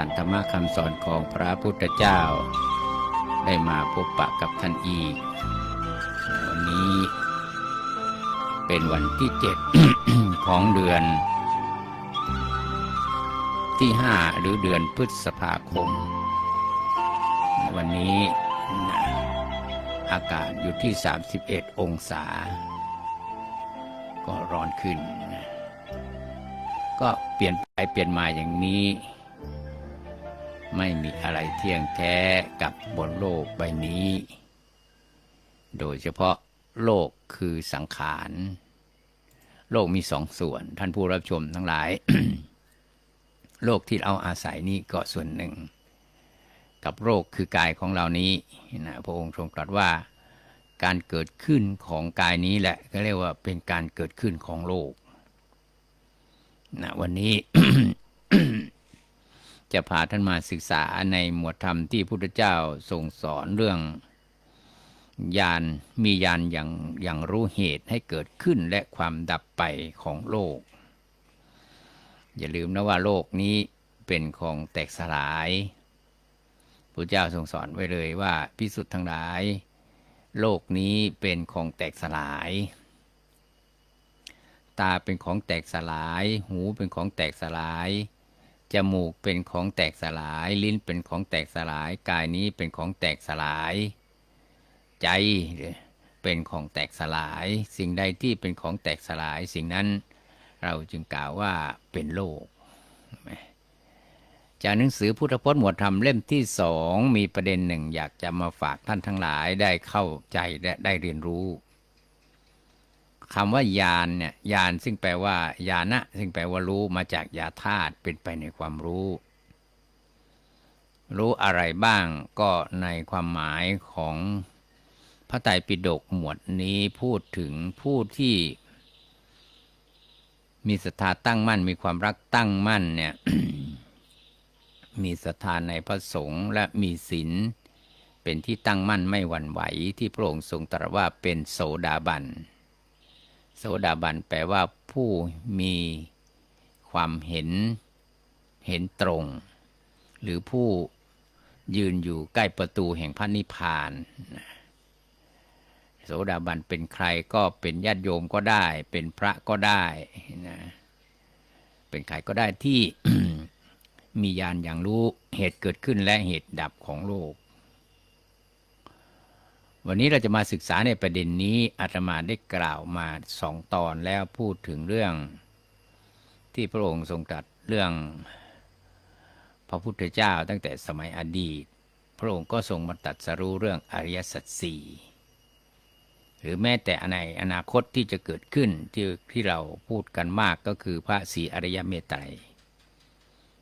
จันธรรมคำสอนของพระพุทธเจ้า ได้มาพบปะกับท่านอีก วันนี้เป็นวันที่เจ็ดของเดือน ที่ห้าหรือเดือนพฤษภาคม วันนี้อากาศอยู่ที่ 31 องศา ก็ร้อนขึ้น ก็เปลี่ยนไปเปลี่ยนมาอย่างนี้ ไม่มีอะไรเที่ยงแท้กับบนโลกใบนี้ โดยเฉพาะโลกคือสังขาร โลกมีสองส่วน ท่านผู้รับชมทั้งหลาย โลกที่เราอาศัยนี้ก็ส่วนหนึ่ง กับโรคคือกายของเรานี้นะพระองค์ทรงตรัสว่า การเกิดขึ้นของกายนี้แหละ ก็เรียกว่าเป็นการเกิดขึ้นของโลกนะวันนี้ จะพาท่านมาศึกษาในหมวดธรรมที่พุทธเจ้าทรงสอนเรื่องญาณมีญาณอย่างอย่างรู้เหตุให้เกิดขึ้นและความดับไปของโลก อย่าลืมนะว่าโลกนี้เป็นของแตกสลายพระเจ้าทรงสอนไว้เลยว่าพิสุทธ์ทั้งหลาย โลกนี้เป็นของแตกสลาย ตาเป็นของแตกสลาย หูเป็นของแตกสลาย จมูกเป็นของแตกสลาย ลิ้นเป็นของแตกสลาย กายนี้เป็นของแตกสลาย ใจเป็นของแตกสลาย สิ่งใดที่เป็นของแตกสลาย สิ่งนั้นเราจึงกล่าวว่าเป็นโลก จากหนังสือพุทธพจน์หมวดธรรมเล่มที่สองมีประเด็นหนึ่งอยากจะมาฝากท่านทั้งหลายได้เข้าใจและได้เรียนรู้ คำว่ายานเนี่ยยานซึ่งแปลว่าญาณะซึ่งแปลว่ารู้มาจากยาธาตุเป็นไปในความรู้ รู้อะไรบ้างก็ในความหมายของพระไตรปิฎกหมวดนี้พูดถึงผู้ที่ มีศรัทธาตั้งมั่น มีความรักตั้งมั่นเนี่ยมีศรัทธาในพระสงฆ์และมีศีลเป็นที่ตั้งมั่นไม่หวั่นไหวที่พระองค์ทรงตรัสว่าเป็นโสดาบัน โสดาบันแปลว่าผู้มีความเห็นเห็นตรง หรือผู้ยืนอยู่ใกล้ประตูแห่งพระนิพพานโสดาบันเป็นใครก็เป็นญาติโยมก็ได้ เป็นพระก็ได้นะเป็นใครก็ได้ที่มีญาณอย่างรู้เหตุเกิดขึ้นและเหตุดับของโลก วันนี้เราจะมาศึกษาในประเด็นนี้อาตมาได้กล่าวมาสองตอนแล้วพูดถึงเรื่อง ที่พระองค์ทรงตรัสเรื่องพระพุทธเจ้าตั้งแต่สมัยอดีต พระองค์ก็ทรงมาตรัดสรู้เรื่องอริยสัจสี่หรือแม้แต่ในอนาคตที่จะเกิดขึ้นที่ที่เราพูดกันมากก็คือพระศรีอริยเมตไตร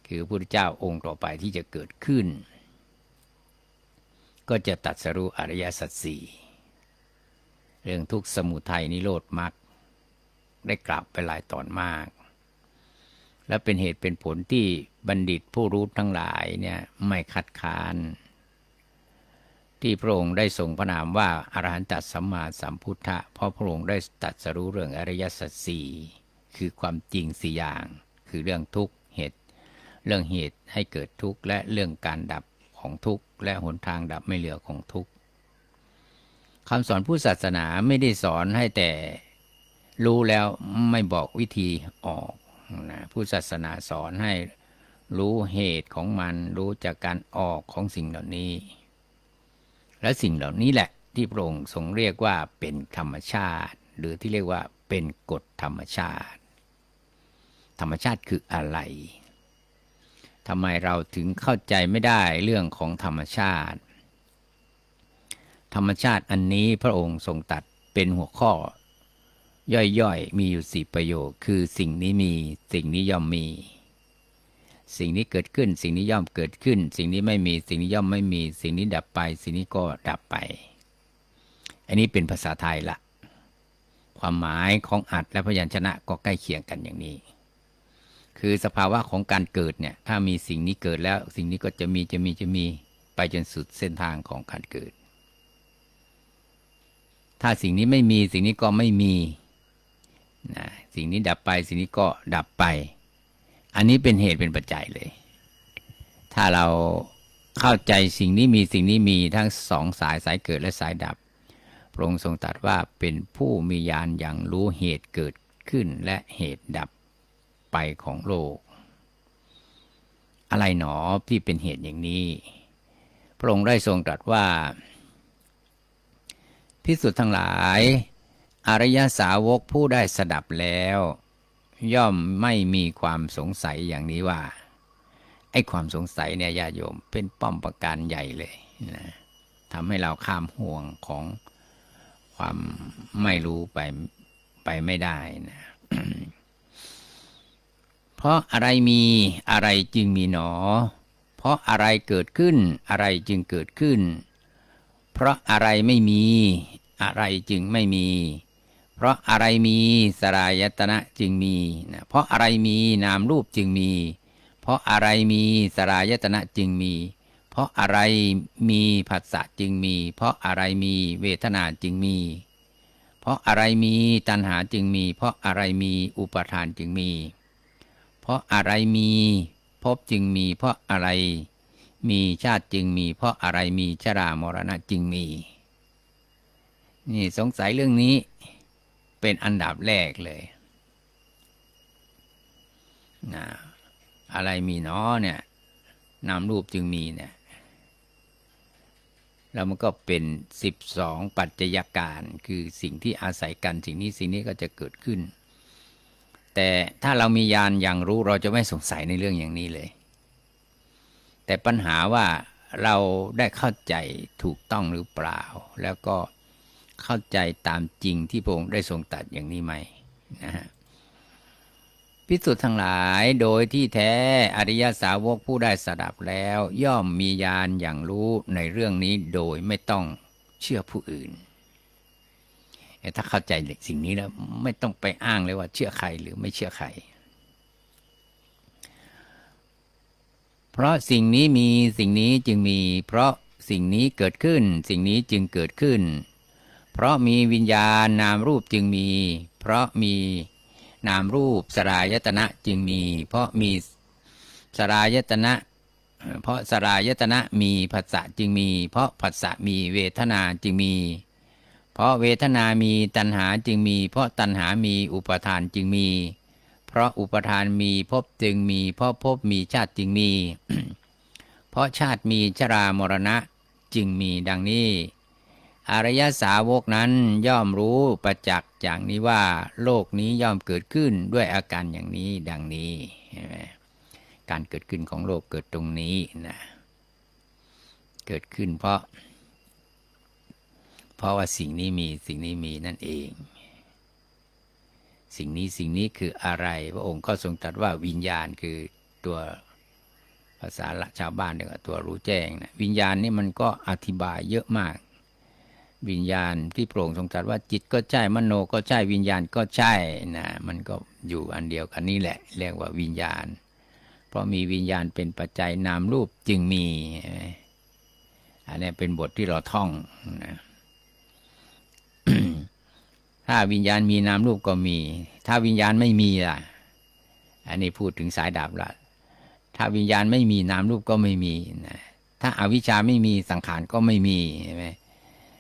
คือพระพุทธเจ้าองค์ต่อไปที่จะเกิดขึ้น ก็จะตัดสรู้อริยสัจสี่เรื่องทุกข์สมุทัยนิโรธมรรคได้กล่าวไปหลายตอนมาก และเป็นเหตุเป็นผลที่บัณฑิตผู้รู้ทั้งหลายเนี่ยไม่คัดค้าน ที่พระองค์ได้ทรงพระนามว่าอรหันตสัมมาสัมพุทธะเพราะพระองค์ได้ตัดสรู้เรื่องอริยสัจสี่คือความจริงสี่อย่าง คือเรื่องทุกข์เหตุ เรื่องเหตุให้เกิดทุกข์และเรื่องการดับของทุกข์ และหนทางดับไม่เหลือของทุกข์คำสอนผู้ศาสนาไม่ได้สอนให้แต่รู้แล้วไม่บอกวิธีออกนะผู้ศาสนาสอนให้รู้เหตุของมันรู้จากการออกของสิ่งเหล่านี้ และสิ่งเหล่านี้แหละที่พระองค์ทรงเรียกว่าเป็นธรรมชาติ หรือที่เรียกว่าเป็นกฎธรรมชาติ ธรรมชาติคืออะไร ทำไมเราถึงเข้าใจไม่ได้เรื่องของธรรมชาติ ธรรมชาติอันนี้พระองค์ทรงตัดเป็นหัวข้อ ย่อยๆ มีอยู่สี่ประโยค คือสิ่งนี้มี สิ่งนี้ย่อมมี สิ่งนี้เกิดขึ้น สิ่งนี้ย่อมเกิดขึ้น สิ่งนี้ไม่มี สิ่งนี้ย่อมไม่มี สิ่งนี้ดับไป สิ่งนี้ก็ดับไป อันนี้เป็นภาษาไทยละ ความหมายของอัดและพยัญชนะก็ใกล้เคียงกันอย่างนี้ คือสภาวะของการเกิดเนี่ยถ้ามีสิ่งนี้เกิดแล้วสิ่งนี้ก็จะมีจะมีจะมีไปจนสุดเส้นทางของการเกิด ถ้าสิ่งนี้ไม่มีสิ่งนี้ก็ไม่มีนะสิ่งนี้ดับไปสิ่งนี้ก็ดับไป อันนี้เป็นเหตุเป็นปัจจัยเลย ถ้าเราเข้าใจสิ่งนี้มีสิ่งนี้มีทั้งสองสายสายเกิดและสายดับ พระองค์ทรงตรัสว่าเป็นผู้มีญาณอย่างรู้เหตุเกิดขึ้นและเหตุดับ ไปของโลก อะไรหนอที่เป็นเหตุอย่างนี้ พระองค์ได้ทรงตรัสว่า พิสุทธ์ทั้งหลาย อริยสาวกผู้ได้สดับแล้ว ย่อมไม่มีความสงสัยอย่างนี้ว่าไอ้ความสงสัยเนี่ยญาโยมเป็นป้อมประการใหญ่เลยนะทำให้เราข้ามห่วงของความไม่รู้ไปไปไม่ได้นะ ราะอะไรมีอะไรจึงมีหนอ เพราะอะไรเกิดขึ้นอะไรจึงเกิดขึ้น เพราะอะไรไม่มี อะไรจึงไม่มี เพราะอะไรมีสลายตนะจึงมีนะเพราะอะไรมีนามรูปจึงมี เพราะอะไรมีสลายตนะจึงมี เพราะอะไรมีผัสสะจึงมี เพราะอะไรมีเวทนาจึงมี เพราะอะไรมีตัณหาจึงมี เพราะอะไรมีอุปทานจึงมี เพราะอะไรมีภพจึงมี เพราะอะไร มีชาติจึงมี เพราะอะไรมีชรามรณะจึงมี นี่สงสัยเรื่องนี้เป็นอันดับแรกเลยนะอะไรมีเนาะเนี่ยนามรูปจึงมีเนี่ยแล้วมันก็เป็นสิบสองปัจจัยการ คือสิ่งที่อาศัยกันสิ่งนี้สิ่งนี้ก็จะเกิดขึ้น แต่ถ้าเรามีญาณอย่างรู้เราจะไม่สงสัยในเรื่องอย่างนี้เลย แต่ปัญหาว่าเราได้เข้าใจถูกต้องหรือเปล่า แล้วก็เข้าใจตามจริงที่พระองค์ได้ทรงตัดอย่างนี้ไหมนะฮะพิสุทธ์ทั้งหลายโดยที่แท้อริยสาวกผู้ได้สดับแล้ว ย่อมมีญาณอย่างรู้ในเรื่องนี้โดยไม่ต้องเชื่อผู้อื่น ถ้าเข้าใจสิ่งนี้แล้วไม่ต้องไปอ้างเลยว่าเชื่อใครหรือไม่เชื่อใคร เพราะสิ่งนี้มีสิ่งนี้จึงมี เพราะสิ่งนี้เกิดขึ้น สิ่งนี้จึงเกิดขึ้น เพราะมีวิญญาณนามรูปจึงมี เพราะมีนามรูปสลายตนะจึงมี เพราะมีสลายตนะ เพราะสลายตนะมีผัสสะจึงมี เพราะผัสสะมีเวทนาจึงมี เพราะเวทนามีตัณหาจึงมี เพราะตัณหามีอุปทานจึงมี เพราะอุปทานมีภพจึงมี เพราะภพมีชาติจึงมี เพราะชาติมีชรามรณะจึงมีดังนี้อริยสาวกนั้นย่อมรู้ประจักษ์อย่างนี้ว่า โลกนี้ย่อมเกิดขึ้นด้วยอาการอย่างนี้ดังนี้ การเกิดขึ้นของโลกเกิดตรงนี้นะ เกิดขึ้นเพราะ เพราะว่าสิ่งนี้มีสิ่งนี้มีนั่นเอง สิ่งนี้สิ่งนี้คืออะไร พระองค์ก็ทรงตรัสว่าวิญญาณคือตัวภาษาชาวบ้านเรียกว่าตัวรู้แจ้งนะวิญญาณนี่มันก็อธิบายเยอะมาก วิญญาณที่โปร่งทรงตรัสว่าจิตก็ใช่มโนก็ใช่วิญญาณก็ใช่นะมันก็อยู่อันเดียวกันนี่แหละ เรียกว่าวิญญาณ เพราะมีวิญญาณเป็นปัจจัยนามรูปจึงมี อันนี้เป็นบทที่เราท่องนะ ถ้าวิญญาณมีนามรูปก็มี ถ้าวิญญาณไม่มีล่ะ อันนี้พูดถึงสายดาบละถ้าวิญญาณไม่มีนามรูปก็ไม่มีนะถ้าอาวิชชาไม่มีสังขารก็ไม่มีใช่ไหม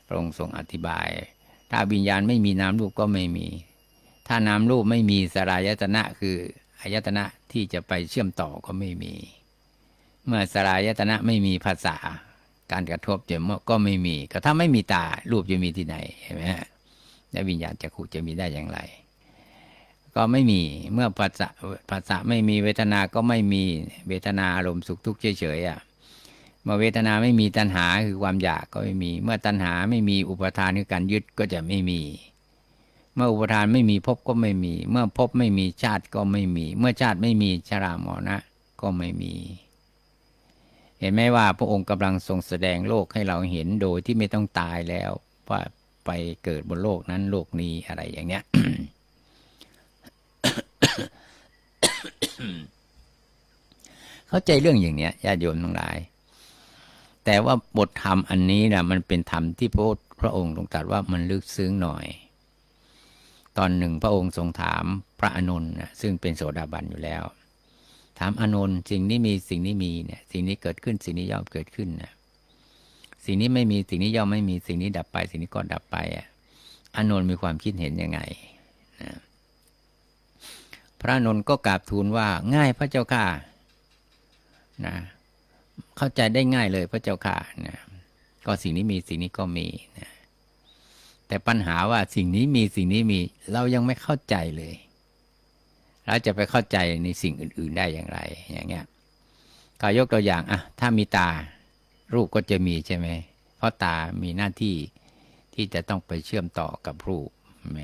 พระองค์ทรงอธิบาย ถ้าวิญญาณไม่มีนามรูปก็ไม่มี ถ้านามรูปไม่มีสลายตนะคืออายตนะที่จะไปเชื่อมต่อก็ไม่มี เมื่อสลายตนะไม่มีภาษาการกระทบจะก็ไม่มี ก็ถ้าไม่มีตารูปจะมีที่ไหนเห็นไหมฮะ แล้ววิญญาณจักขุจะมีได้อย่างไร ก็ไม่มีเมื่อภาษาภาษาไม่มีเวทนา ก็ไม่มีเวทนาอารมณ์สุขทุกข์เฉยๆอะเมื่อเวทนาไม่มีตัณหาคือความอยากก็ไม่มี เมื่อตัณหาไม่มีอุปทานคือการยึดก็จะไม่มี เมื่ออุปทานไม่มีภพก็ไม่มี เมื่อภพไม่มีชาติก็ไม่มี เมื่อชาติไม่มีชรามรณะก็ไม่มี เห็นไหมว่าพระองค์กำลังทรงแสดงโลกให้เราเห็นโดยที่ไม่ต้องตายแล้วว่า ไปเกิดบนโลกนั้นโลกนี้อะไรอย่างเนี้ยเข้าใจเรื่องอย่างเนี้ยญาติโยมทั้งหลาย แต่ว่าบทธรรมอันนี้นะมันเป็นธรรมที่พระพระองค์ทรงตรัสว่ามันลึกซึ้งหน่อย ตอนหนึ่งพระองค์ทรงถามพระอนุนนะซึ่งเป็นโสดาบันอยู่แล้ว ถามอานนสิ่งนี้มีสิ่งนี้มีเนี่ย สิ่งนี้เกิดขึ้นสิ่งนี้ย่อมเกิดขึ้นนะ สิ่งนี้ไม่มีสิ่งนี้ย่อมไม่มีสิ่งนี้ดับไป สิ่งนี้ก็ดับไปอะอานนท์มีความคิดเห็นยังไงนะพระนนท์ก็กราบทูลว่าง่ายพระเจ้าค่ะนะเข้าใจได้ง่ายเลยพระเจ้าค่ะนะก็สิ่งนี้มีสิ่งนี้ก็มีนะแต่ปัญหาว่าสิ่งนี้มีสิ่งนี้มี เรายังไม่เข้าใจเลยเราจะไปเข้าใจในสิ่งอื่น ๆได้อย่างไร อย่างเงี้ยก็ยกตัวอย่างอะถ้ามีตา รูปก็จะมีใช่ไหมเพราะตามีหน้าที่ที่จะต้องไปเชื่อมต่อกับรูปไหม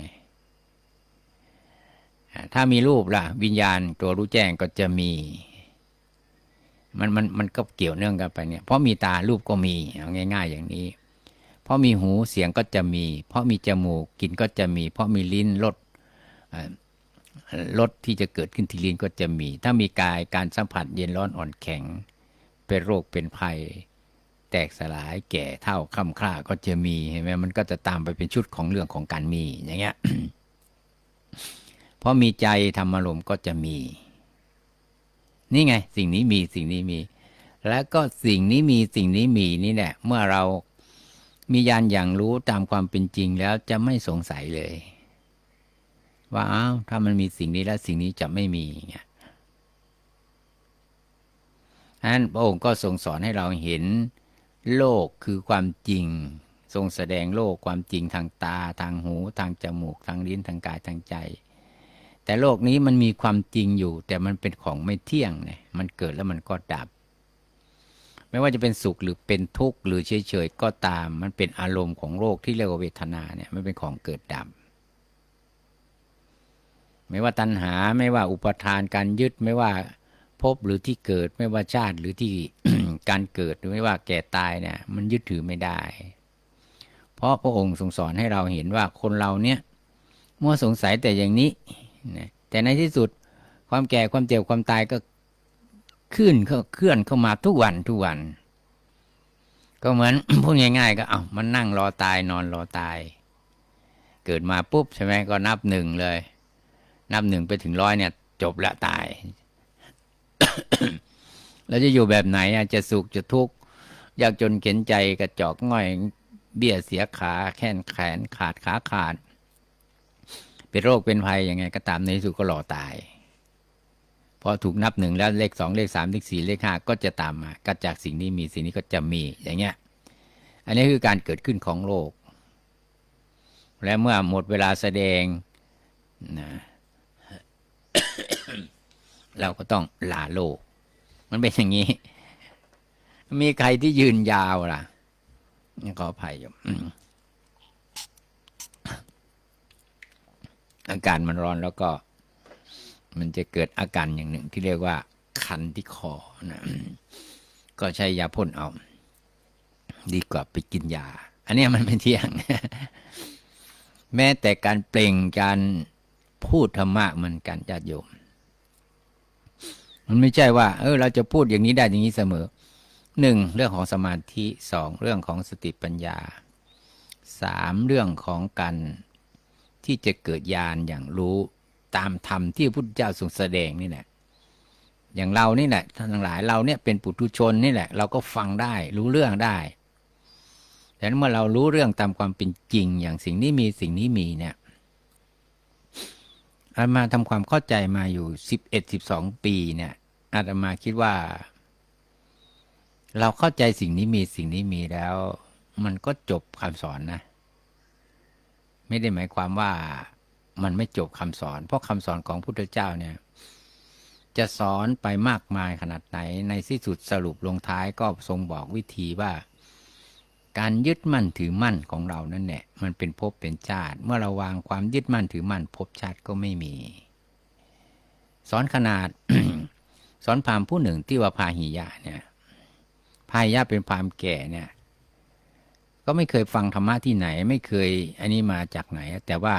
ถ้ามีรูปล่ะ วิญญาณตัวรู้แจ้งก็จะมี มันมันมันก็เกี่ยวเนื่องกันไปเนี่ย เพราะมีตารูปก็มีเอาง่าย ๆ อย่างนี้ เพราะมีหูเสียงก็จะมี เพราะมีจมูกกลิ่นก็จะมี เพราะมีลิ้นรสรสที่จะเกิดขึ้นที่ลิ้นก็จะมี ถ้ามีกายการสัมผัสเย็นร้อนอ่อนแข็ง เป็นโรคเป็นภัย แตกสลายแก่เท่าค่ำคร่าก็จะมีเห็นไหมมันก็จะตามไปเป็นชุดของเรื่องของการมีอย่างเงี้ยเพราะมีใจธรรมารมก็จะมี นี่ไง สิ่งนี้มีสิ่งนี้มี แล้วก็สิ่งนี้มีสิ่งนี้มีนี่แหละเมื่อเรามีญาณอย่างรู้ตามความเป็นจริงแล้วจะไม่สงสัยเลย ว่าอ้าวถ้ามันมีสิ่งนี้แล้วสิ่งนี้จะไม่มีเงี้ยฉะนั้นพระองค์ก็ทรงสอนให้เราเห็น โลกคือความจริง ทรงแสดงโลกความจริงทางตา ทางหู ทางจมูก ทางลิ้นทางกายทางใจ แต่โลกนี้มันมีความจริงอยู่ แต่มันเป็นของไม่เที่ยงเนี่ยมันเกิดแล้วมันก็ดับ ไม่ว่าจะเป็นสุขหรือเป็นทุกข์หรือเฉยๆก็ตาม มันเป็นอารมณ์ของโลกที่เรียกว่าเวทนาเนี่ยมันเป็นของเกิดดับไม่ว่าตัณหาไม่ว่าอุปทานการยึดไม่ว่า ภพหรือที่เกิดไม่ว่าชาติหรือที่การเกิดหรือไม่ว่าแก่ตายเนี่ยมันยึดถือไม่ได้ เพราะพระองค์ทรงสอนให้เราเห็นว่าคนเราเนี่ยมัวสงสัยแต่อย่างนี้นะแต่ในที่สุดความแก่ความเจ็บความตายก็ขึ้นเข้าเคลื่อนเข้ามาทุกวันทุกวัน ก็เหมือนพูดง่าย ๆ ก็เอามันนั่งรอตายนอนรอตาย เกิดมาปุ๊บใช่ไหมก็นับหนึ่งเลย นับหนึ่งไปถึงร้อยเนี่ย จบละตาย แล้วจะอยู่แบบไหนอะจะสุขจะทุกข์ยากจนเข็นใจกระจอกง่อยเบี้ยเสียขาแข้นแขนขาดขาขาด เป็นโรคเป็นภัยยังไง ก็ตามในสุดก็หล่อตายพอถูกนับหนึ่งแล้วเลขสองเลขสามเลขสี่เลขห้าก็จะตามมาก็จากสิ่งนี้มีสิ่งนี้ก็จะมีอย่างเงี้ย อันนี้คือการเกิดขึ้นของโลก และเมื่อหมดเวลาแสดงนะ เราก็ต้องลาโลก มันเป็นอย่างนี้ มีใครที่ยืนยาวล่ะขออภัยอยู่อืมอาการมันร้อนแล้วก็ มันจะเกิดอาการอย่างหนึ่งที่เรียกว่า คันที่คอนะก็ใช้ยาพ่นเอา ดีกว่าไปกินยา อันนี้มันไม่เที่ยง แม้แต่การเปล่งการพูดธรรมะเหมันกันญาติโยม มันไม่ใช่ว่า เออ เราจะพูดอย่างนี้ได้อย่างนี้เสมอหนึ่งเรื่องของสมาธิสองเรื่องของสติปัญญาสามเรื่องของการที่จะเกิดญาณอย่างรู้ตามธรรมที่พระพุทธเจ้าทรงแสดงนี่แหละอย่างเรานี่แหละท่านทั้งหลายเราเนี่ยเป็นปุถุชนนี่แหละ เราก็ฟังได้รู้เรื่องได้แต่เมื่อเรารู้เรื่องตามความเป็นจริง อย่างสิ่งนี้มีสิ่งนี้มีเนี่ยอามาทำความเข้าใจมาอยู่สิบเอ็ดสิบสองปีเนี่ย อาตมาคิดว่า เราเข้าใจสิ่งนี้มีสิ่งนี้มีแล้ว มันก็จบคำสอนนะ ไม่ได้หมายความว่ามันไม่จบคำสอน เพราะคำสอนของพุทธเจ้าเนี่ย จะสอนไปมากมายขนาดไหน ในที่สุดสรุปลงท้ายก็ทรงบอกวิธีว่าการยึดมั่นถือมั่นของเรานั่นแหละมันเป็นภพเป็นชาติ เมื่อเราวางความยึดมั่นถือมั่นภพชาติก็ไม่มี สอนขนาด สอนพราหมณ์ผู้หนึ่งที่ว่าพาหิยะเนี่ยพาหิยะเป็นพราหมณ์แก่เนี่ย ก็ไม่เคยฟังธรรมะที่ไหน ไม่เคยอันนี้มาจากไหน แต่ว่า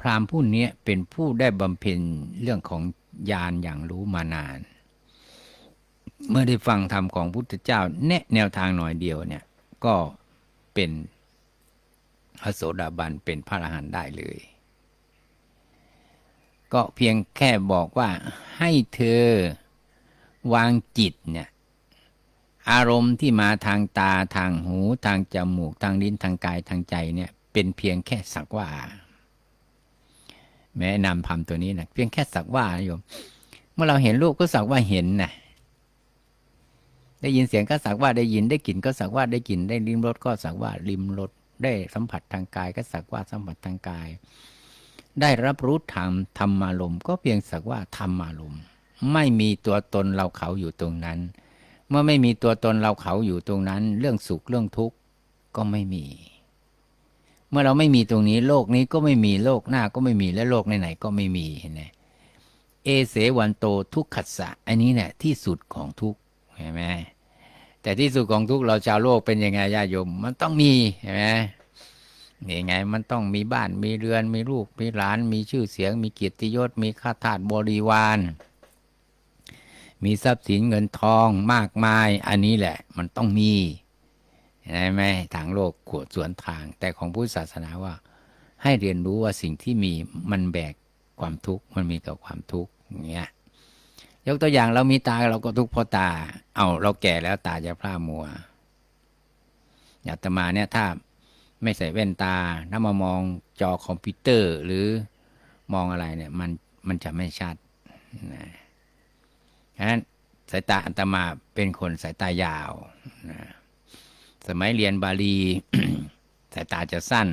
พราหมณ์ผู้นี้เป็นผู้ได้บำเพ็ญเรื่องของญาณอย่างรู้มานาน เมื่อได้ฟังธรรมของพุทธเจ้า แนะแนวทางหน่อยเดียวเนี่ย ก็เป็นพระโสดาบันเป็นพระอรหันต์ได้เลย ก็เพียงแค่บอกว่าให้เธอ วางจิตเนี่ยอารมณ์ที่มาทางตาทางหูทางจมูก ทางลิ้นทางกายทางใจเนี่ยเป็นเพียงแค่สักว่า แม้นำพำตัวนี้นะเพียงแค่สักว่าโยม เมื่อเราเห็นรูปก็สักว่าเห็นนะได้ยินเสียงก็สักว่าได้ยินได้กลิ่นก็สักว่าได้กลิ่นได้ลิ้มรสก็สักว่าลิ้มรสได้สัมผัสทางกายก็สักว่าสัมผัสทางกาย ได้รับรู้ธรรมธรรมารมณ์ก็เพียงสักว่าธรรมารมณ์ ไม่มีตัวตนเราเขาอยู่ตรงนั้น เมื่อไม่มีตัวตนเราเขาอยู่ตรงนั้น เรื่องสุขเรื่องทุกข์ก็ไม่มี เมื่อเราไม่มีตรงนี้โลกนี้ก็ไม่มีโลกหน้าก็ไม่มีและโลกไหนๆก็ไม่มีเห็นไหมเอเสวันโตทุกขัสสะอันนี้เนี่ยที่สุดของทุกข์เห็นไหมแต่ที่สุดของทุกข์เราชาวโลกเป็นยังไงญาติโยม มันต้องมีเห็นไหมนี่ไงมันต้องมีบ้านมีเรือนมีลูกมีหลาน มีชื่อเสียง มีเกียรติยศ มีข้าทาสบริวาร มีทรัพย์สินเงินทองมากมาย อันนี้แหละมันต้องมีใช่ไหมทางโลกขวดสวนทาง แต่ของพุทธศาสนาว่า ให้เรียนรู้ว่าสิ่งที่มีมันแบกความทุกข์มันมีกับความทุกข์อย่างเงี้ยยกตัวอย่างเรามีตาเราก็ทุกข์เพราะตา เอาเราแก่แล้วตาจะพร่ามัวอยากตมาเนี่ยถ้าไม่ใส่แว่นตาถ้ามามองจอคอมพิวเตอร์หรือมองอะไรเนี่ยมันมันจะไม่ชัดนะ ฉะนั้นสายตาอัตมาเป็นคนสายตายาวนะสมัยเรียนบาลีสายตาจะสั้น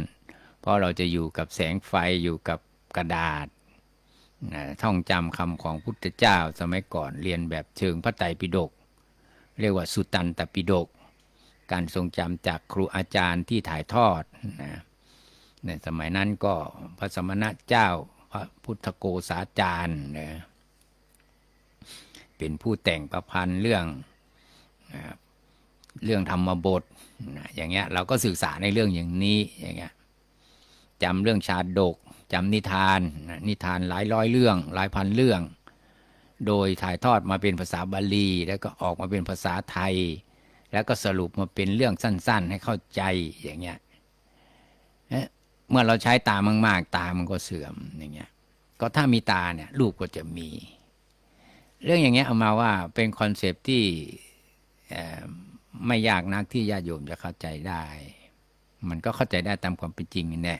เพราะเราจะอยู่กับแสงไฟอยู่กับกระดาษนะท่องจำคำของพุทธเจ้า สมัยก่อนเรียนแบบเชิงพระไตรปิฎกเรียกว่าสุตันตปิฎกการทรงจำจากครูอาจารย์ที่ถ่ายทอดนะในสมัยนั้นก็พระสมณะเจ้าพระพุทธโกษาจารย์นะ เป็นผู้แต่งประพันธ์เรื่องเรื่องธรรมบทอย่างเงี้ยเราก็ศึกษาในเรื่องอย่างนี้อย่างเงี้ยจำเรื่องชาดกจำนิทานนิทานหลายร้อยเรื่องหลายพันเรื่อง โดยถ่ายทอดมาเป็นภาษาบาลี แล้วก็ออกมาเป็นภาษาไทย แล้วก็สรุปมาเป็นเรื่องสั้น ๆ ให้เข้าใจอย่างเงี้ยเอ๊ะเมื่อเราใช้ตามาก ๆ ตามันก็เสื่อมอย่างเงี้ยก็ถ้ามีตาเนี่ยรูปก็จะมี เรื่องอย่างเงี้ยเอามาว่าเป็นคอนเซปที่ไม่ยากนักที่ญาติโยมจะเข้าใจได้ มันก็เข้าใจได้ตามความเป็นจริงนี่แน่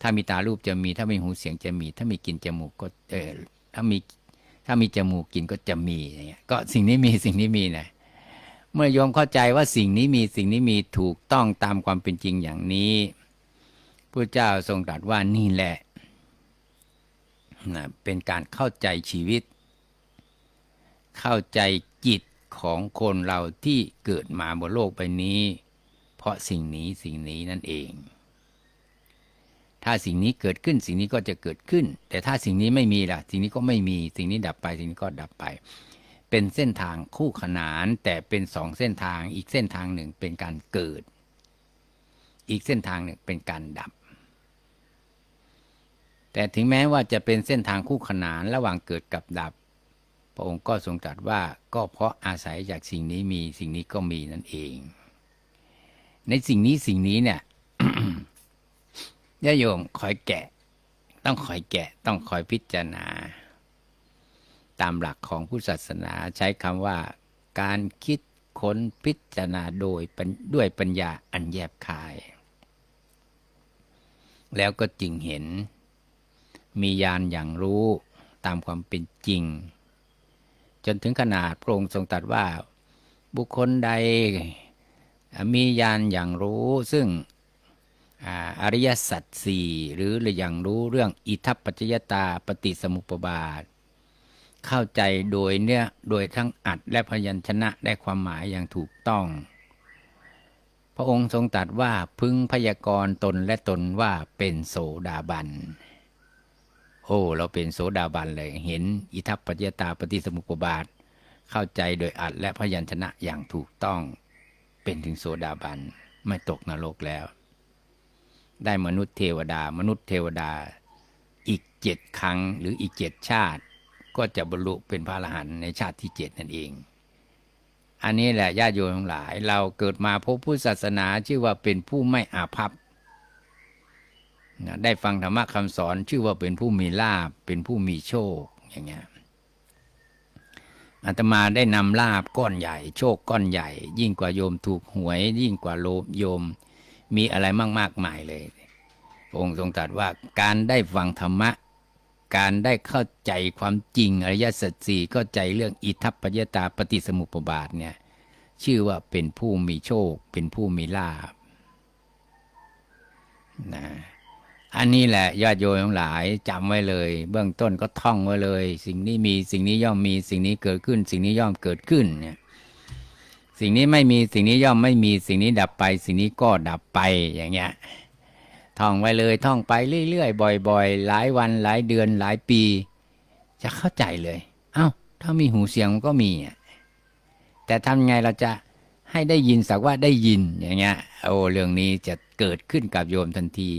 ถ้ามีตารูปจะมี ถ้ามีหูเสียงจะมี ถ้ามีกลิ่นจมูกก็เออถ้ามีถ้ามีจมูกกลิ่นก็จะมีอย่างเงี้ยก็สิ่งนี้มีสิ่งนี้มีนะเมื่อโยมเข้าใจว่าสิ่งนี้มีสิ่งนี้มีถูกต้องตามความเป็นจริงอย่างนี้พระเจ้าทรงตรัสว่านี่แหละนะเป็นการเข้าใจชีวิต เข้าใจจิตของคนเราที่เกิดมาบนโลกใบนี้ เพราะสิ่งนี้สิ่งนี้นั่นเอง ถ้าสิ่งนี้เกิดขึ้นสิ่งนี้ก็จะเกิดขึ้น แต่ถ้าสิ่งนี้ไม่มีล่ะ สิ่งนี้ก็ไม่มี สิ่งนี้ดับไป สิ่งนี้ก็ดับไป เป็นเส้นทางคู่ขนาน แต่เป็นสองเส้นทาง อีกเส้นทางหนึ่งเป็นการเกิด อีกเส้นทางหนึ่งเป็นการดับแต่ถึงแม้ว่าจะเป็นเส้นทางคู่ขนานระหว่างเกิดกับดับ พระองค์ก็ทรงตรัสว่าก็เพราะอาศัยจากสิ่งนี้มีสิ่งนี้ก็มีนั่นเอง ในสิ่งนี้สิ่งนี้เนี่ยญาโยมคอยแกะ ต้องคอยแกะ ต้องคอยพิจารณา ตามหลักของพุทธศาสนาใช้คำว่า การคิดค้นพิจารณาโดยด้วยปัญญาอันแยบคาย แล้วก็จึงเห็น มีญาณอย่างรู้ตามความเป็นจริง จนถึงขนาดพระองค์ทรงตรัสว่า บุคคลใดมีญาณอย่างรู้ซึ่งอริยสัจสี่หรืออย่างรู้เรื่องอิทัปปัจจยตาปฏิสมุปบาท เข้าใจโดยเนื้อโดยทั้งอัดและพยัญชนะได้ความหมายอย่างถูกต้อง พระองค์ทรงตรัสว่าพึงพยากรณ์ตนและตนว่าเป็นโสดาบัน โอ้ เราเป็นโสดาบันเลย เห็นอิทัปปัจจยตาปฏิสมุปบาท เข้าใจโดยอัดและพยัญชนะอย่างถูกต้อง เป็นถึงโสดาบัน ไม่ตกนรกแล้ว ได้มนุษย์เทวดา มนุษย์เทวดา อีกเจ็ดครั้งหรืออีกเจ็ดชาติ ก็จะบรรลุเป็นพระอรหันต์ในชาติที่เจ็ดนั่นเอง อันนี้แหละญาติโยมทั้งหลาย เราเกิดมาพบพุทธศาสนาชื่อว่าเป็นผู้ไม่อาภัพ ได้ฟังธรรมะคำสอนชื่อว่าเป็นผู้มีลาบเป็นผู้มีโชคอย่างเงี้ยอาตมาได้นำลาบก้อนใหญ่ โชคก้อนใหญ่ ยิ่งกว่าโยมถูกหวย ยิ่งกว่าโลโยมมีอะไรมากมากมายเลย องค์ทรงตรัสว่าการได้ฟังธรรมะ การได้เข้าใจความจริงอริยสัจสี่เข้าใจเรื่องอิทัปปัจยตาปฏิสมุปบาทเนี่ยชื่อว่าเป็นผู้มีโชค เป็นผู้มีลาบนะ อันนี้แหละญาติโยมทั้งหลายจำไว้เลย เบื้องต้นก็ท่องไว้เลย สิ่งนี้มีสิ่งนี้ย่อมมีสิ่งนี้เกิดขึ้น สิ่งนี้ย่อมเกิดขึ้นเนี่ยสิ่งนี้ไม่มีสิ่งนี้ย่อมไม่มีสิ่งนี้ดับไป สิ่งนี้ก็ดับไปอย่างเงี้ยท่องไว้เลยท่องไปเรื่อยๆบ่อย ๆ หลายวันหลายเดือนหลายปี จะเข้าใจเลยเอ้าถ้ามีหูเสียงมันก็มีอะแต่ทำไงเราจะให้ได้ยินสักว่าได้ยินอย่างเงี้ยโอ้เรื่องนี้จะเกิดขึ้นกับโยมทันที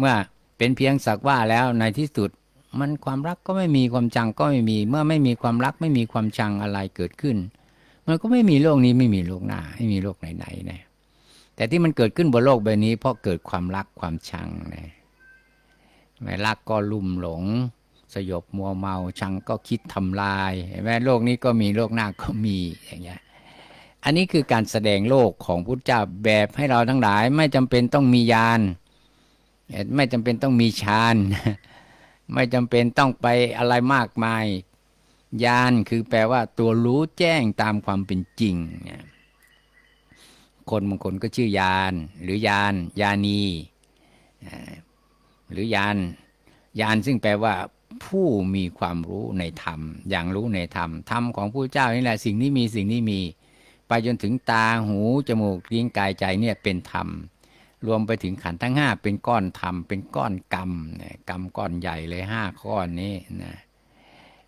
เมื่อเป็นเพียงสักว่าแล้วในที่สุด มันความรักก็ไม่มีความชังก็ไม่มี เมื่อไม่มีความรักไม่มีความชังอะไรเกิดขึ้น มันก็ไม่มีโลกนี้ไม่มีโลกหน้าไม่มีโลกไหนๆนะแต่ที่มันเกิดขึ้นบนโลกใบนี้ เพราะเกิดความรักความชังนะไม่รักก็ลุ่มหลง สยบมัวเมาชังก็คิดทำลายเห็นไหมโลกนี้ก็มีโลกหน้าก็มีอย่างเงี้ยอันนี้คือการแสดงโลกของพุทธเจ้าแบบให้เราทั้งหลายไม่จำเป็นต้องมียาน ไม่จำเป็นต้องมีฌานไม่จำเป็นต้องไปอะไรมากมายญาณคือแปลว่าตัวรู้แจ้งตามความเป็นจริง คนบางคนก็ชื่อยานหรือยานยานีหรือยานยานซึ่งแปลว่าผู้มีความรู้ในธรรม อย่างรู้ในธรรมธรรมของผู้เจ้านี่แหละสิ่งนี้มีสิ่งนี้มี ไปจนถึงตาหูจมูกลิ้นกายใจเนี่ยเป็นธรรม รวมไปถึงขันทั้งห้าเป็นก้อนธรรมเป็นก้อนกรรมกรรมก้อนใหญ่เลยห้าก้อนนี้นะ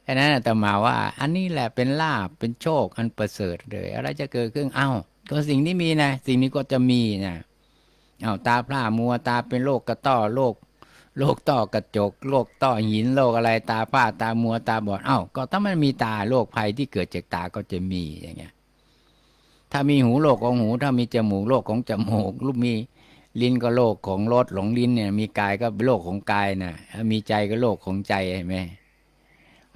อันนั้นอาตมาว่า อันนี้แหละเป็นลาบเป็นโชคอันประเสริฐเลยอะไรจะเกิดขึ้นเอ้าก็สิ่งที่มีนะสิ่งนี้ก็จะมีนะเอาตาพร่ามัวตาเป็นโรคกระต้อโรคโรคต้อกระจกโรคต้อหินโรคอะไรตาผ้าตามัวตาบอดเอ้าก็ถ้ามันมีตาโรคภัยที่เกิดจากตาก็จะมีอย่างเงี้ยถ้ามีหูโรคของหู ถ้ามีจมูกโรคของจมูกลูกมี ลิ้นก็โรคของรสหลงลิ้นเนี่ย มีกายก็โรคของกายนะมีใจก็โรคของใจเห็นไหม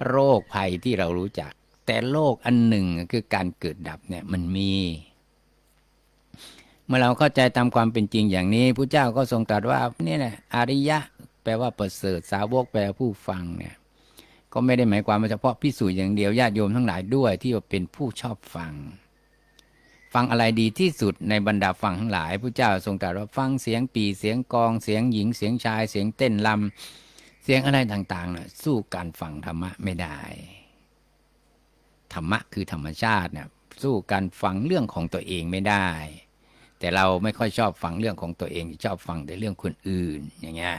โรคภัยที่เรารู้จัก แต่โรคอันหนึ่งคือการเกิดดับเนี่ยมันมี เมื่อเราเข้าใจตามความเป็นจริงอย่างนี้พระเจ้าก็ทรงตรัสว่าเนี่ยนะอริยะ แปลว่าประเสริฐสาวกแปลผู้ฟังเนี่ย ก็ไม่ได้หมายความว่าเฉพาะพิสูจน์อย่างเดียวญาติโยมทั้งหลายด้วยที่ว่าเป็นผู้ชอบฟัง ฟังอะไรดีที่สุดในบรรดาฟังทั้งหลายพระเจ้าทรงตรัสว่าฟังเสียงปีเสียงกองเสียงหญิงเสียงชายเสียงเต้นลำเสียงอะไรต่างๆน่ะสู้การฟังธรรมะไม่ได้ ธรรมะคือธรรมชาติเนี่ยสู้การฟังเรื่องของตัวเองไม่ได้ แต่เราไม่ค่อยชอบฟังเรื่องของตัวเองชอบฟังแต่เรื่องคนอื่นอย่างเงี้ย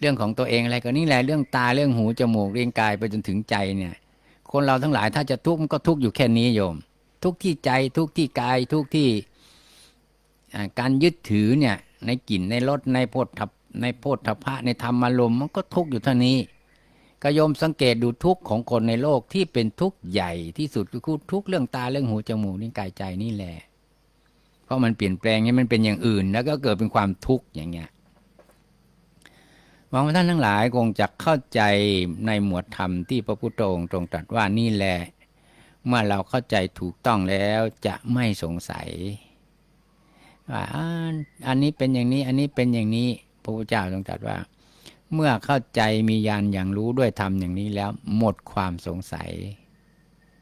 เรื่องของตัวเองอะไรก็นี่แหละเรื่องตาเรื่องหูจมูกเรียงกายไปจนถึงใจเนี่ย คนเราทั้งหลายถ้าจะทุกข์มันก็ทุกข์อยู่แค่นี้โยม ทุกข์ที่ใจทุกข์ที่กายทุกที่การยึดถือเนี่ยในกลิ่นในรสในโพธในโพธพะในธรรมารมมันก็ทุกอยู่เท่านี้ก็ยมสังเกตดูทุกข์ของคนในโลกที่เป็นทุกข์ใหญ่ที่สุดคือทุกข์เรื่องตาเรื่องหูจมูกลิ้นกายใจนี่แหละ เพราะมันเปลี่ยนแปลงให้มันเป็นอย่างอื่น แล้วก็เกิดเป็นความทุกข์อย่างเงี้ยหวังว่าท่านทั้งหลายคงจะเข้าใจในหมวดธรรมที่พระพุทธองค์ทรงตรัสว่านี่แหละ เมื่อเราเข้าใจถูกต้องแล้วจะไม่สงสัยว่าอันนี้เป็นอย่างนี้ อันนี้เป็นอย่างนี้ พระพุทธเจ้าทรงตรัสว่า เมื่อเข้าใจมีญาณอย่างรู้ด้วยธรรมอย่างนี้แล้วหมดความสงสัย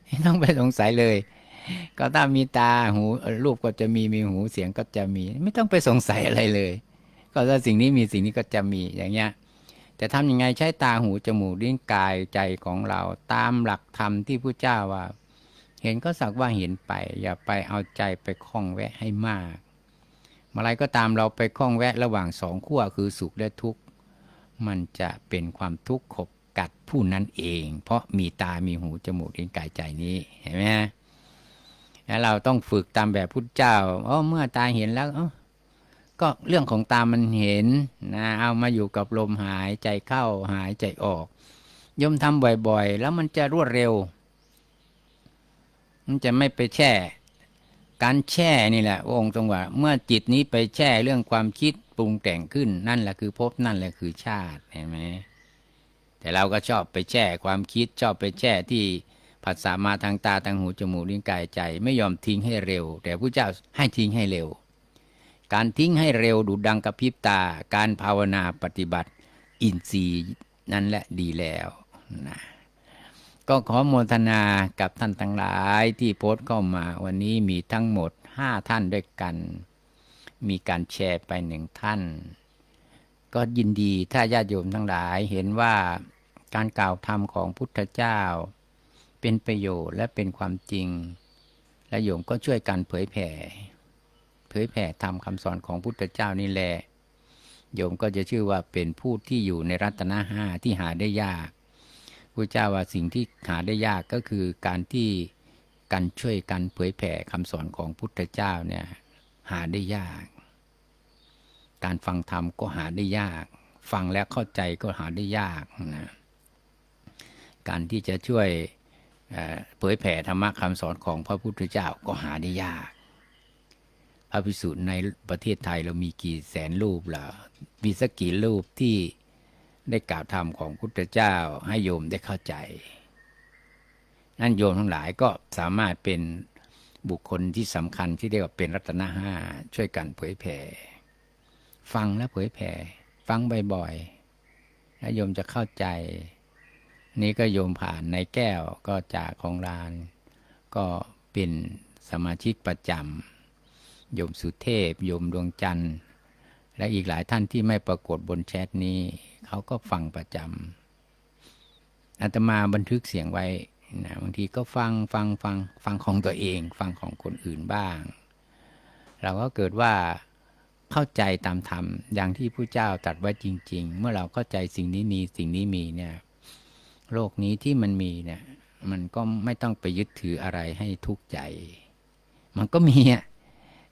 ไม่ต้องไปสงสัยเลย ก็ถ้ามีตาหูรูปก็จะมีมีหูเสียงก็จะมี ไม่ต้องไปสงสัยอะไรเลย ก็ถ้าสิ่งนี้มีสิ่งนี้ก็จะมีอย่างเงี้ยแต่ทำยังไงใช้ตาหูจมูกลิ้นกายใจของเราตามหลักธรรมที่พระเจ้าว่า เห็นก็สักว่าเห็นไป อย่าไปเอาใจไปคล้องแวะให้มากเมื่อไรก็ตามเราไปคล้องแวะระหว่างสองขั้วคือสุขและทุกข์มันจะเป็นความทุกข์ขบกัดผู้นั้นเอง เพราะมีตามีหูจมูกลิ้นกายใจนี้เห็นไหมแล้วเราต้องฝึกตามแบบพุทธเจ้าอ๋อเมื่อตาเห็นแล้วอ้าก็เรื่องของตามันเห็นนะเอามาอยู่กับลมหายใจเข้าหายใจออกยมทำบ่อยๆ แล้วมันจะรวดเร็ว มันจะไม่ไปแช่ การแช่นี่แหละองค์ทรงว่า เมื่อจิตนี้ไปแช่เรื่องความคิดปรุงแต่งขึ้นนั่นแหละคือภพนั่นแหละคือชาติเห็นไหมแต่เราก็ชอบไปแช่ความคิดชอบไปแช่ที่ผัสสะมาทางตาทางหูจมูกลิ้นกายใจ ไม่ยอมทิ้งให้เร็ว แต่พระเจ้าให้ทิ้งให้เร็ว การทิ้งให้เร็วดูดังกระพริบตา การภาวนาปฏิบัติ อินทรีย์นั่นแหละดีแล้วนะ ก็ขอโมทนากับท่านทั้งหลายที่โพสต์เข้ามาวันนี้มีทั้งหมดห้าท่านด้วยกัน มีการแชร์ไปหนึ่งท่าน ก็ยินดีถ้าญาติโยมทั้งหลายเห็นว่าการกล่าวธรรมของพุทธเจ้า เป็นประโยชน์และเป็นความจริง และโยมก็ช่วยกันเผยแผ่ เผยแผ่ธรรมคำสอนของพุทธเจ้านี่แหละโยมก็จะชื่อว่าเป็นผู้ที่อยู่ในรัตนห้าที่หาได้ยาก พระเจ้าว่าสิ่งที่หาได้ยากก็คือการที่การช่วยกันเผยแผ่คำสอนของพุทธเจ้าเนี่ยหาได้ยาก การฟังธรรมก็หาได้ยาก ฟังแล้วเข้าใจก็หาได้ยากนะการที่จะช่วยเอ่อเผยแผ่ธรรมะคำสอนของพระพุทธเจ้าก็หาได้ยาก พระภิกษุในประเทศไทยเรามีกี่แสนรูปล่ะมีสักกี่รูปที่ ได้กล่าวธรรมของพุทธเจ้าให้โยมได้เข้าใจ นั่นโยมทั้งหลายก็สามารถเป็นบุคคลที่สำคัญที่เรียกว่าเป็นรัตนห้าช่วยกันเผยแผ่ ฟังและเผยแผ่ ฟังบ่อยๆแล้วโยมจะเข้าใจ นี่ก็โยมผ่านในแก้วก็จากของราน ก็เป็นสมาชิกประจำโยมสุเทพ โยมดวงจันทร์ และอีกหลายท่านที่ไม่ปรากฏบนแชทนี้ เขาก็ฟังประจำอาตมาบันทึกเสียงไว้นะบางทีก็ฟังฟังฟังฟังของตัวเอง ฟังของคนอื่นบ้าง เราก็เกิดว่าเข้าใจตามธรรมอย่างที่ผู้เจ้าตรัสไว้จริง ๆ เมื่อเราเข้าใจสิ่งนี้มีสิ่งนี้มีเนี่ยโลกนี้ที่มันมีเนี่ยมันก็ไม่ต้องไปยึดถืออะไรให้ทุกข์ใจ มันก็มีอะ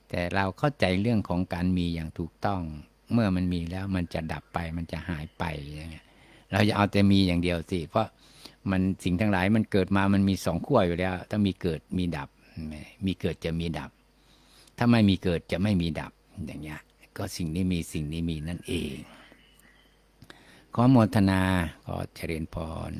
แต่เราเข้าใจเรื่องของการมีอย่างถูกต้อง เมื่อมันมีแล้วมันจะดับไปมันจะหายไปอย่างเงี้ยเราจะเอาแต่มีอย่างเดียวสิ เพราะมันสิ่งทั้งหลายมันเกิดมามันมีสองขั้วอยู่แล้ว ถ้ามีเกิดมีดับ มีเกิดจะมีดับ ถ้าไม่มีเกิดจะไม่มีดับอย่างเงี้ยก็สิ่งนี้มีสิ่งนี้มีนั่นเอง ขอโมทนาขอเจริญพร